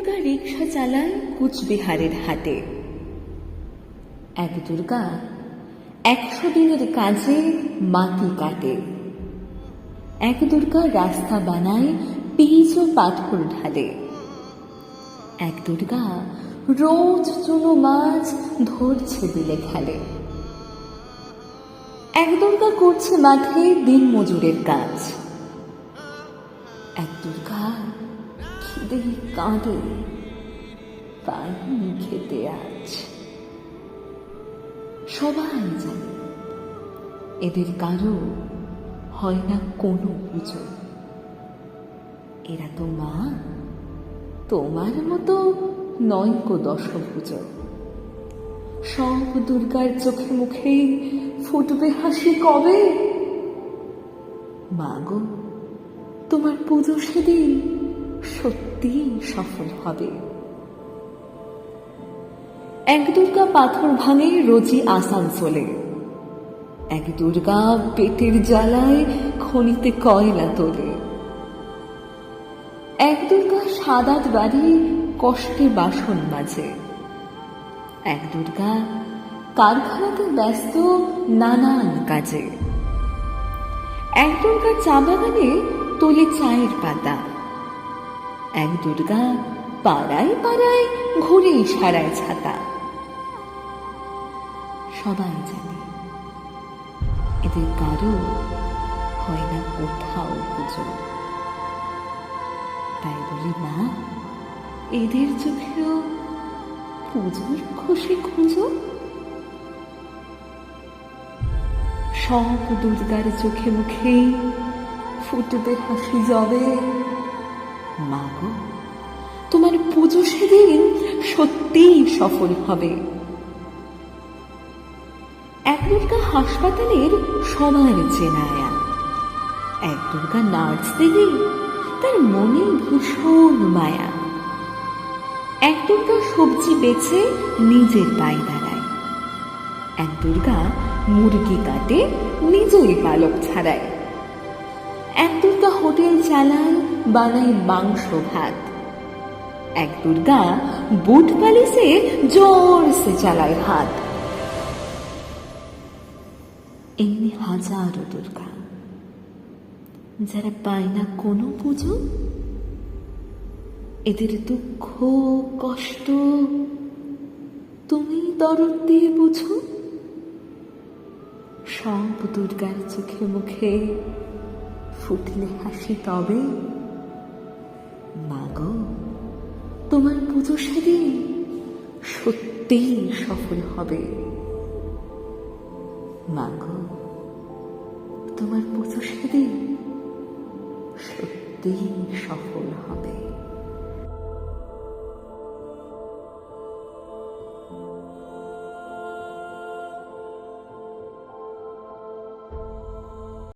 দুর্গা রিক্সা চালায় কুচবিহারের হাটে। এক দুর্গা একশো দিনের কাজে মাটি কাটে। এক দুর্গা রাস্তা বানায় পিচ ও পাথর ঢালে। এক দুর্গা রোজ চুনো মাছ ধরছে বিলে খেলে। এক দুর্গা করছে মাঠে দিন মজুরের কাজ। খিদে কাঁদে পায়নি খেতে আজ। সবাই জানে, এদের কারও হয় না কোনো পুজো। এরা তো মা, তোমার মতো নয় কো দশ পুজো। সব দুর্গার চোখে মুখে ফুটবে হাসি কবে? মাগো তোমার পুজো সেদিন সত্যি সফল হবে। এক দুর্গা পাথর ভাঙে রোজি আসানসোলে এক দুর্গা পেটের জ্বালায় খনিতে কয়লা তোলে। এক দুর্গা সাদাত বাড়ি কষ্টে বাসন মাঝে এক দুর্গা কারখানাতে ব্যস্ত নানান কাজে। এক দুর্গা চা বাগানে তোলে চায়ের পাতা। এক দুর্গা পাড়ায় পাড়ায় ঘুরে সারায় ছাতা। সবাই জানে, এদের কারও হয় না কোথাও পুজো। তাই বলি, মা, এদের চোখেও পুজোর খুশি খুঁজো। সব দুর্গার চোখে মুখে ফুটবে হাসি যাবে মাগো তোমার পুজো সেদিন সত্যিই সফল হবে। এক দুর্গা হাসপাতালের সবার চেনায়া। এক দুর্গা নার্স দিদি তার মনে ভীষণ মায়া। এক দুর্গা সবজি বেচে নিজের পায়ে দাঁড়ায়। এক দুর্গা মুরগি কাটে নিজেই পালক ছাড়ায়। এক দুর্গা হোটেল চালায় বানায় মাংস ভাত। এক দুর্গা বুট পালিশে জোরসে চালায় হাত এমনি হাজারো দুর্গা। যারা পায় না কোনো পুজো, এদের দুঃখ, কষ্ট তুমি দরদ দিয়ে বুঝো। সব দুর্গার চোখে মুখে ফুটলে হাসি তবে। মাগো তোমার পুজো সেদিন সত্যিই সফল হবে। মাগো তোমার পুজো সেদিন সত্যিই সফল হবে।